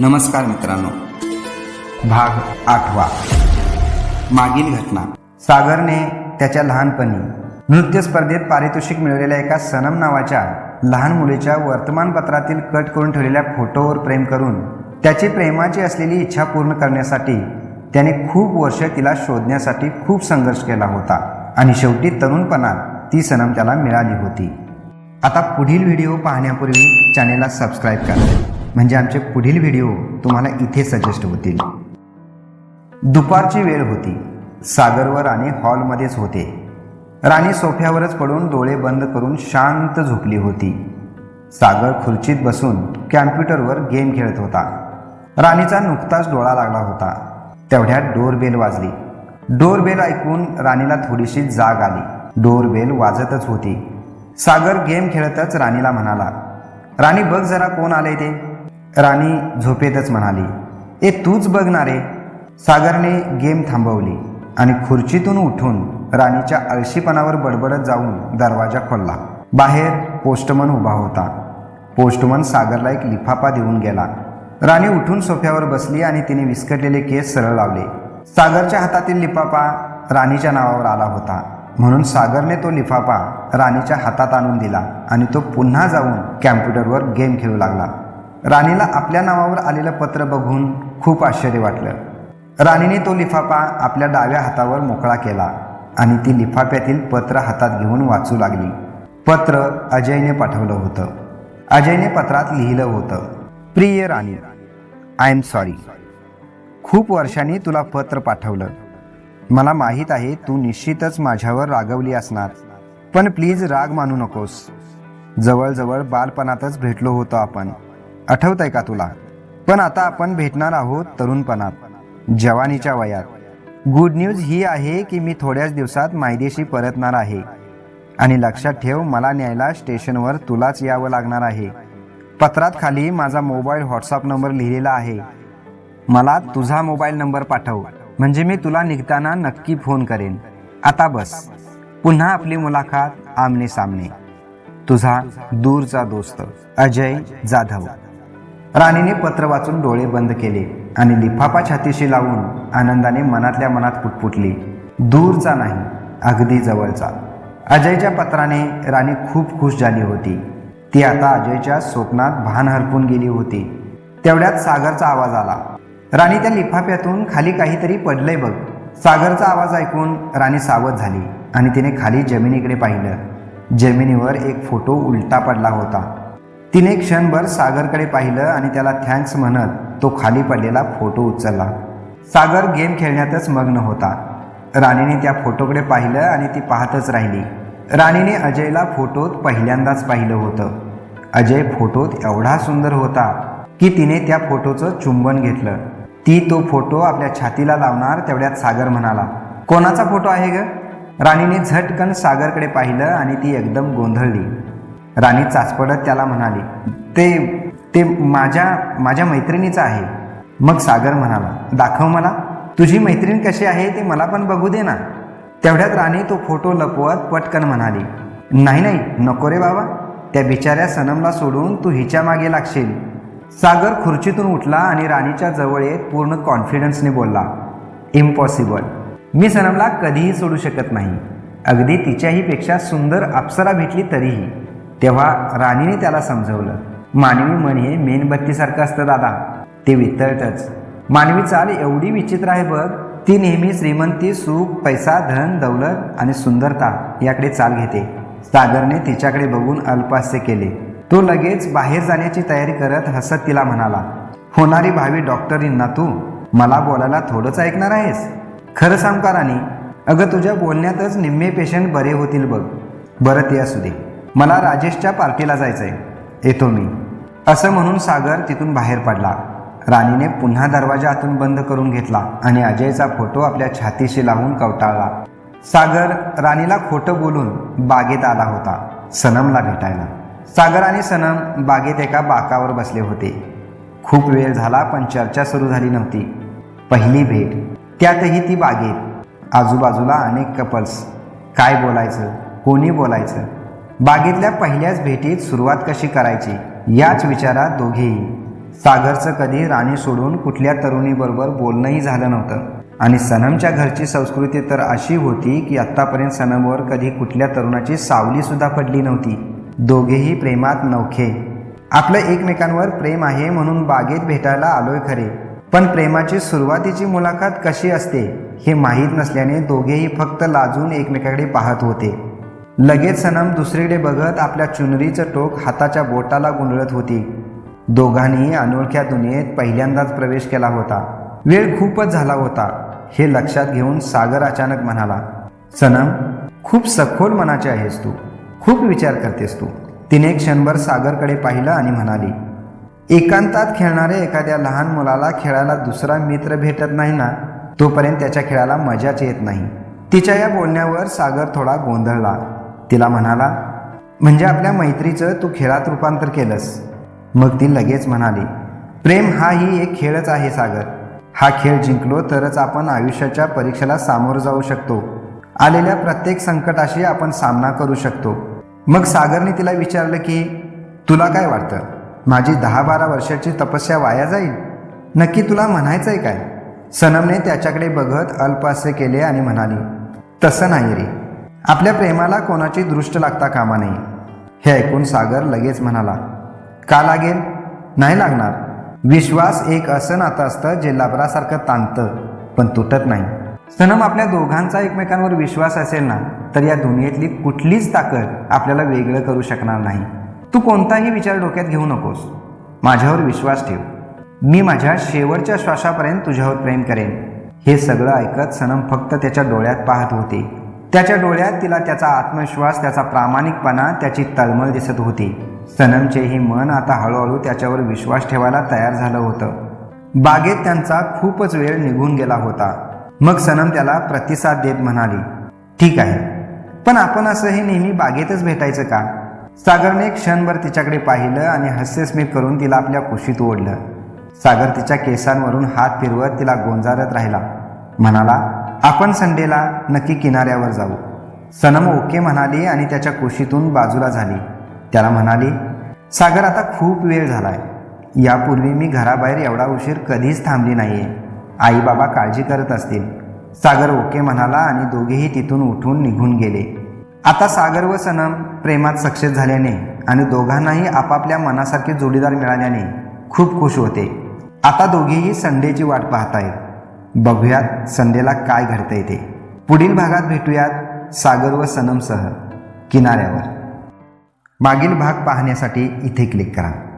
नमस्कार मित्रांनो. भाग आठवा. मागील घटना. सागरने त्याच्या लहानपणी नृत्य स्पर्धेत पारितोषिक मिळवलेल्या एका सनम नावाच्या लहान मुलीच्या वर्तमानपत्रातील कट करून ठेवलेल्या फोटोवर प्रेम करून त्याची प्रेमाची असलेली इच्छा पूर्ण करण्यासाठी त्याने खूप वर्ष तिला शोधण्यासाठी खूप संघर्ष केला होता आणि शेवटी तरुणपणात ती सनम त्याला मिळाली होती. आता पुढील व्हिडिओ पाहण्यापूर्वी चॅनेलला सबस्क्राईब करा. म्हणजे आमचे पुढील व्हिडिओ तुम्हाला इथे सजेस्ट होतील. दुपारची वेळ होती. सागरवर आणि हॉलमध्येच होते. राणी सोफ्यावरच पडून डोळे बंद करून शांत झोपली होती. सागर खुर्चीत बसून कॅम्प्युटरवर गेम खेळत होता. राणीचा नुकताच डोळा लागला होता. तेवढ्यात डोरबेल वाजली. डोरबेल ऐकून राणीला थोडीशी जाग आली. डोरबेल वाजतच होती. सागर गेम खेळतच राणीला म्हणाला राणी बघ जरा कोण आले ते. राणी झोपेतच म्हणाली ए तूच बघणारे सागरने गेम थांबवली आणि खुर्चीतून उठून राणीच्या आळशीपणावर बडबडत जाऊन दरवाजा खोलला. बाहेर पोस्टमन उभा होता. पोस्टमन सागरला एक लिफाफा देऊन गेला. राणी उठून सोफ्यावर बसली आणि तिने विस्कटलेले केस सरळ लावले. सागरच्या हातातील लिफाफा राणीच्या नावावर आला होता. म्हणून सागरने तो लिफाफा राणीच्या हातात आणून दिला आणि तो पुन्हा जाऊन कॅम्प्युटरवर गेम खेळू लागला. राणीला आपल्या नावावर आलेलं पत्र बघून खूप आश्चर्य वाटलं. राणीने तो लिफाफा आपल्या डाव्या हातावर मोकळा केला आणि ती लिफाफ्यातील पत्र हातात घेऊन वाचू लागली. पत्र अजयने पाठवलं होतं. अजयने पत्रात लिहिलं होतं प्रिय राणी आय एम सॉरी खूप वर्षांनी तुला पत्र पाठवलं. मला माहीत आहे तू निश्चितच माझ्यावर रागवली असणार पण प्लीज राग मानू नकोस. जवळजवळ बालपणातच भेटलो होतो आपण. आठवतंय का तुला? पण आता आपण भेटणार आहोत तरुणपणात जवानीच्या वयात. गुड न्यूज ही आहे की मी थोड्याच दिवसात मायदेशी परतणार आहे. आणि लक्षात ठेव मला न्यायला स्टेशनवर तुलाच यावं लागणार आहे. पत्रात खाली माझा मोबाईल व्हॉट्सअप नंबर लिहिलेला आहे. मला तुझा मोबाईल नंबर पाठव म्हणजे मी तुला निघताना नक्की फोन करेन. आता बस. पुन्हा आपली मुलाखत आमने सामने. तुझा दूरचा दोस्त अजय जाधव. राणीने पत्र वाचून डोळे बंद केले आणि लिफाफा छातीशी लावून आनंदाने मनातल्या मनात पुटपुटली. दूरचा नाही अगदी जवळचा. अजयच्या पत्राने राणी खूप खुश झाली होती. ती आता अजयच्या स्वप्नात भान हरपून गेली होती. तेवढ्यात सागरचा आवाज आला. राणी त्या लिफाफ्यातून खाली काहीतरी पडलंय बघ. सागरचा आवाज ऐकून राणी सावध झाली आणि तिने खाली जमिनीकडे पाहिलं. जमिनीवर एक फोटो उलटा पडला होता. तिने क्षणभर सागरकडे पाहिलं आणि त्याला थँक्स म्हणत तो खाली पडलेला फोटो उचलला. सागर गेम खेळण्यातच मग्न होता. राणीने त्या फोटोकडे पाहिलं आणि ती पाहतच राहिली. राणीने अजयला फोटोत पहिल्यांदाच पाहिलं होतं. अजय फोटोत एवढा सुंदर होता की तिने त्या फोटोचं चुंबन घेतलं. ती तो फोटो आपल्या छातीला लावणार तेवढ्यात सागर म्हणाला कोणाचा फोटो आहे ग? राणीने झटकन सागरकडे पाहिलं आणि ती एकदम गोंधळली. राणी चाचपडत त्याला म्हणाली ते ते माझ्या माझ्या मैत्रिणीचं आहे. मग सागर म्हणाला दाखव मला तुझी मैत्रीण कशी आहे ते मला पण बघू दे ना. तेवढ्यात राणी तो फोटो लपवत पटकन म्हणाली नाही नाही नको रे बाबा त्या बिचाऱ्या सनमला सोडून तू हिच्या मागे लागशील. सागर खुर्चीतून उठला आणि राणीच्या जवळ येत पूर्ण कॉन्फिडन्सने बोलला इम्पॉसिबल मी सनमला कधीही सोडू शकत नाही. अगदी तिच्याही पेक्षा सुंदर अप्सरा भेटली तरीही. तेव्हा राणीने त्याला समजवलं. मानवी मन हे मेणबत्तीसारखं असतं दादा. ते वितळतच. मानवी चाल एवढी विचित्र आहे बघ ती नेहमी श्रीमंती सुख पैसा धन दौलत आणि सुंदरता याकडे चाल घेते. सागरने तिच्याकडे बघून अल्पहास्य केले. तो लगेच बाहेर जाण्याची तयारी करत हसत तिला म्हणाला होणारी भावी डॉक्टरींना तू मला बोलायला थोडंच ऐकणार आहेस? खरं सांग का राणी? अगं तुझ्या बोलण्यातच निम्मे पेशंट बरे होतील बघ. बरं ते असू दे. मला राजेशच्या पार्टीला जायचंय. येतो मी. असं म्हणून सागर तिथून बाहेर पडला. राणीने पुन्हा दरवाजा आतून बंद करून घेतला आणि अजयचा फोटो आपल्या छातीशी लावून कवटाळला. सागर राणीला खोटं बोलून बागेत आला होता सनमला भेटायला. सागर आणि सनम बागेत एका बाकावर बसले होते. खूप वेळ झाला पण चर्चा सुरू झाली नव्हती. पहिली भेट. त्यातही ती बागेत. आजूबाजूला अनेक कपल्स. काय बोलायचं? कोणी बोलायचं? बागेतल्या पहिल्याच भेटीत सुरुवात कशी करायची? याच विचारात दोघेही. सागरचं कधी राणी सोडून कुठल्या तरुणीबरोबर बोलणंही झालं नव्हतं. आणि सनमच्या घरची संस्कृती तर अशी होती की आत्तापर्यंत सनमवर कधी कुठल्या तरुणाची सावली सुद्धा पडली नव्हती. दोघेही प्रेमात नवखे. आपलं एकमेकांवर प्रेम आहे म्हणून बागेत भेटायला आलोय खरे. पण प्रेमाची सुरुवातीची मुलाखत कशी असते हे माहीत नसल्याने दोघेही फक्त लाजून एकमेकाकडे पाहत होते. लगेच सनम दुसरीकडे बघत आपल्या चुनरीचं टोक हाताच्या बोटाला गुंडळत होती. दोघांनी अनोळख्या दुनियेत पहिल्यांदाच प्रवेश केला होता. वेळ खूपच झाला होता हे लक्षात घेऊन सागर अचानक म्हणाला सनम खूप सखोल मनाची आहेस तू. खूप विचार करतेस तू. तिने क्षणभर सागरकडे पाहिलं आणि म्हणाली एकांतात खेळणाऱ्या एखाद्या लहान मुलाला खेळायला दुसरा मित्र भेटत नाही ना? तोपर्यंत त्याच्या खेळाला मजाच येत नाही. तिच्या या बोलण्यावर सागर थोडा गोंधळला. तिला म्हणाला म्हणजे आपल्या मैत्रीचं तू खेळात रूपांतर केलंस. मग ती लगेच म्हणाली प्रेम हा ही एक खेळच आहे सागर. हा खेळ जिंकलो तरच आपण आयुष्याच्या परीक्षेला सामोरं जाऊ शकतो. आलेल्या प्रत्येक संकटाशी आपण सामना करू शकतो. मग सागरने तिला विचारलं की तुला काय वाटतं? माझी दहा बारा वर्षाची तपस्या वाया जाईल? नक्की तुला म्हणायचं आहे काय? सनमने त्याच्याकडे बघत अल्प असे केले आणि म्हणाली तसं नाही रे. आपल्या प्रेमाला कोणाची दृष्ट लागता कामा नाही हे ऐकून सागर लगेच म्हणाला का लागेल? नाही लागणार. विश्वास एक असं नातं असतं जे लबरासारखं ताणतं पण तुटत नाही. सनम आपल्या दोघांचा एकमेकांवर विश्वास असेल ना तर या दुनियेतली कुठलीच ताकद आपल्याला वेगळं करू शकणार नाही. तू कोणताही विचार डोक्यात घेऊ नकोस. माझ्यावर विश्वास ठेव. मी माझ्या शेवटच्या श्वासापर्यंत तुझ्यावर प्रेम करेन. हे सगळं ऐकत सनम फक्त त्याच्या डोळ्यात पाहत होती. त्याच्या डोळ्यात तिला त्याचा आत्मविश्वास त्याचा प्रामाणिकपणा त्याची तळमळ दिसत होती. सनमचेही मन आता हळूहळू त्याच्यावर विश्वास ठेवायला तयार झालं होतं. बागेत त्यांचा खूपच वेळ निघून गेला होता. मग सनम त्याला प्रतिसाद देत म्हणाली ठीक आहे पण आपण असं हे नेहमी बागेतच भेटायचं का? सागरने क्षणभर तिच्याकडे पाहिलं आणि हास्यस्मित करून तिला आपल्या कुशीत ओढलं. सागर तिच्या केसांवरून हात फिरवत तिला गोंजारत राहिला. म्हणाला आपण संडेला नक्की किनाऱ्यावर जाऊ. सनम ओके म्हणाली आणि त्याच्या कुशीतून बाजूला झाली. त्याला म्हणाली सागर आता खूप वेळ झालाय. यापूर्वी मी घराबाहेर एवढा उशीर कधीच थांबली नाहीये. आई बाबा काळजी करत असतील. सागर ओके म्हणाला आणि दोघेही तिथून उठून निघून गेले. आता सागर व सनम प्रेमात सक्सेस झाल्याने आणि दोघांनाही आपापल्या मनासारखे जोडीदार मिळाल्याने खूप खुश होते. आता दोघेही संडेची वाट पाहतायत. बघूयात संडेला काय घडतंय ते. पुढील भागात भेटूयात सागर व सनमसह किनाऱ्यावर. मागील भाग पाहण्यासाठी इथे क्लिक करा.